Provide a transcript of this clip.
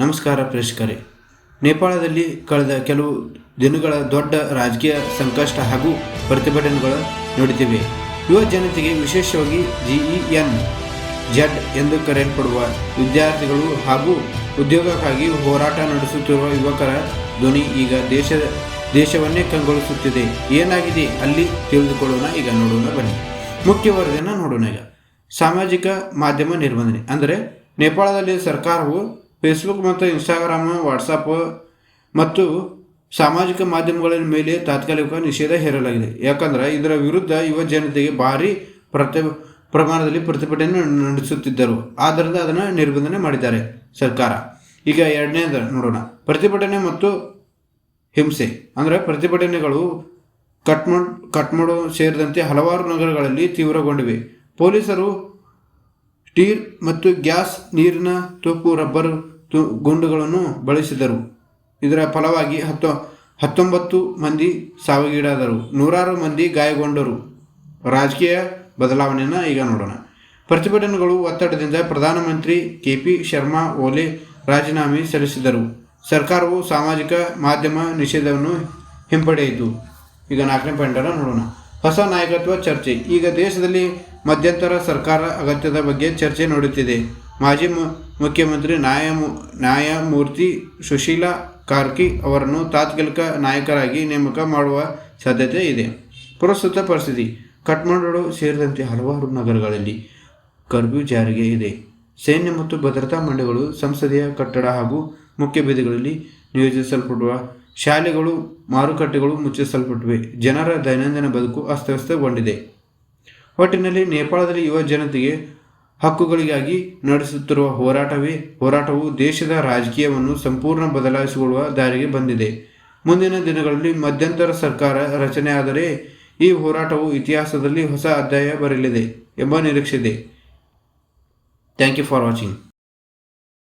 ನಮಸ್ಕಾರ ಪ್ರೇಕ್ಷಕರೇ. ನೇಪಾಳದಲ್ಲಿ ಕಳೆದ ಕೆಲವು ದಿನಗಳ ದೊಡ್ಡ ರಾಜಕೀಯ ಸಂಕಷ್ಟ ಹಾಗೂ ಪ್ರತಿಭಟನೆಗಳು ನೋಡುತ್ತಿವೆ ಯುವ ಜನತೆಗೆ ವಿಶೇಷವಾಗಿ ಜಿಇಎನ್ ಜೆಡ್ ಎಂದು ಕರೆಯಲ್ಪಡುವ ವಿದ್ಯಾರ್ಥಿಗಳು ಹಾಗೂ ಉದ್ಯೋಗಕ್ಕಾಗಿ ಹೋರಾಟ ನಡೆಸುತ್ತಿರುವ ಯುವಕರ ಧ್ವನಿ ಈಗ ದೇಶ, ದೇಶವನ್ನೇ ಕಂಗೊಳಿಸುತ್ತಿದೆ. ಏನಾಗಿದೆ ಅಲ್ಲಿ ತಿಳಿದುಕೊಳ್ಳೋಣ. ಈಗ ನೋಡೋಣ ಬನ್ನಿ. ಮುಖ್ಯ ವರದಿಯನ್ನು ನೋಡೋಣ ಈಗ. ಸಾಮಾಜಿಕ ಮಾಧ್ಯಮ ನಿರ್ಬಂಧನೆ ಅಂದರೆ ನೇಪಾಳದಲ್ಲಿ ಸರ್ಕಾರವು ಫೇಸ್ಬುಕ್ ಮತ್ತು ಇನ್ಸ್ಟಾಗ್ರಾಮ್ ವಾಟ್ಸಪ್ ಮತ್ತು ಸಾಮಾಜಿಕ ಮಾಧ್ಯಮಗಳ ಮೇಲೆ ತಾತ್ಕಾಲಿಕ ನಿಷೇಧ ಹೇರಲಾಗಿದೆ. ಯಾಕಂದರೆ ಇದರ ವಿರುದ್ಧ ಯುವ ಜನತೆಗೆ ಭಾರಿ ಪ್ರತಿ ಪ್ರಮಾಣದಲ್ಲಿ ಪ್ರತಿಭಟನೆ ನಡೆಸುತ್ತಿದ್ದರು. ಆದ್ದರಿಂದ ಅದನ್ನು ನಿರ್ಬಂಧನೆ ಮಾಡಿದ್ದಾರೆ ಸರ್ಕಾರ. ಈಗ ಎರಡನೇದ ನೋಡೋಣ. ಪ್ರತಿಭಟನೆ ಮತ್ತು ಹಿಂಸೆ. ಅಂದರೆ ಪ್ರತಿಭಟನೆಗಳು ಕಟ್ಮಂಡ್ ಕಟ್ಮಡು ಸೇರಿದಂತೆ ಹಲವಾರು ನಗರಗಳಲ್ಲಿ ತೀವ್ರಗೊಂಡಿವೆ. ಪೊಲೀಸರು ಟೀರ್ ಮತ್ತು ಗ್ಯಾಸ್ ನೀರಿನ ತೂಕು ರಬ್ಬರ್ ತು ಗುಂಡುಗಳನ್ನು ಬಳಸಿದರು. ಇದರ ಫಲವಾಗಿ ಹತ್ತು ಹತ್ತೊಂಬತ್ತು ಮಂದಿ ಸಾವಿಗೀಡಾದರು. ನೂರಾರು ಮಂದಿ ಗಾಯಗೊಂಡರು. ರಾಜಕೀಯ ಬದಲಾವಣೆಯನ್ನು ಈಗ ನೋಡೋಣ. ಪ್ರತಿಭಟನೆಗಳು ಒತ್ತಡದಿಂದ ಪ್ರಧಾನಮಂತ್ರಿ ಕೆ ಪಿ ಶರ್ಮಾ ಓಲಿ ರಾಜೀನಾಮೆ ಸಲ್ಲಿಸಿದರು. ಸರ್ಕಾರವು ಸಾಮಾಜಿಕ ಮಾಧ್ಯಮ ನಿಷೇಧವನ್ನು ಹಿಂಪಡೆಯಿತು. ಈಗ ನಾಲ್ಕನೇ ಪಾಯಿಂಟನ್ನು ನೋಡೋಣ. ಹೊಸ ನಾಯಕತ್ವ ಚರ್ಚೆ. ಈಗ ದೇಶದಲ್ಲಿ ಮಧ್ಯಂತರ ಸರ್ಕಾರ ಅಗತ್ಯದ ಬಗ್ಗೆ ಚರ್ಚೆ ನಡೆಯುತ್ತಿದೆ ಮಾಜಿ ಮುಖ್ಯಮಂತ್ರಿ ನ್ಯಾಯಮೂ, ನ್ಯಾಯಮೂರ್ತಿ ಸುಶೀಲಾ ಕಾರ್ಕಿ ಅವರನ್ನು ತಾತ್ಕಾಲಿಕ ನಾಯಕರಾಗಿ ನೇಮಕ ಮಾಡುವ ಸಾಧ್ಯತೆ ಇದೆ. ಪ್ರಸ್ತುತ ಪರಿಸ್ಥಿತಿ. ಕಠ್ಮಂಡು ಸೇರಿದಂತೆ ಹಲವಾರು ನಗರಗಳಲ್ಲಿ ಕರ್ಫ್ಯೂ ಜಾರಿಗೆ ಇದೆ. ಸೈನ್ಯ ಮತ್ತು ಭದ್ರತಾ ಮಂಡಳಿಗಳು ಸಂಸದೀಯ ಕಟ್ಟಡ ಹಾಗೂ ಮುಖ್ಯ ಬೀದಿಗಳಲ್ಲಿ ನಿಯೋಜಿಸಲ್ಪಡುವ ಶಾಲೆಗಳು, ಮಾರುಕಟ್ಟೆಗಳು ಮುಚ್ಚಿಸಲ್ಪಟ್ಟಿವೆ. ಜನರ ದೈನಂದಿನ ಬದುಕು ಅಸ್ತವ್ಯಸ್ತಗೊಂಡಿದೆ. ಒಟ್ಟಿನಲ್ಲಿ ನೇಪಾಳದಲ್ಲಿ ಯುವ ಜನತೆಗೆ ಹಕ್ಕುಗಳಿಗಾಗಿ ನಡೆಸುತ್ತಿರುವ ಹೋರಾಟವೇ, ಹೋರಾಟವು ದೇಶದ ರಾಜಕೀಯವನ್ನು ಸಂಪೂರ್ಣ ಬದಲಾಯಿಸಿಕೊಳ್ಳುವ ದಾರಿಗೆ ಬಂದಿದೆ. ಮುಂದಿನ ದಿನಗಳಲ್ಲಿ ಮಧ್ಯಂತರ ಸರ್ಕಾರ ರಚನೆಯಾದರೆ ಈ ಹೋರಾಟವು ಇತಿಹಾಸದಲ್ಲಿ ಹೊಸ ಅಧ್ಯಾಯ ಬರಲಿದೆ ಎಂಬ ನಿರೀಕ್ಷೆ ಇದೆ ಥ್ಯಾಂಕ್ ಯು ಫಾರ್ ವಾಚಿಂಗ್.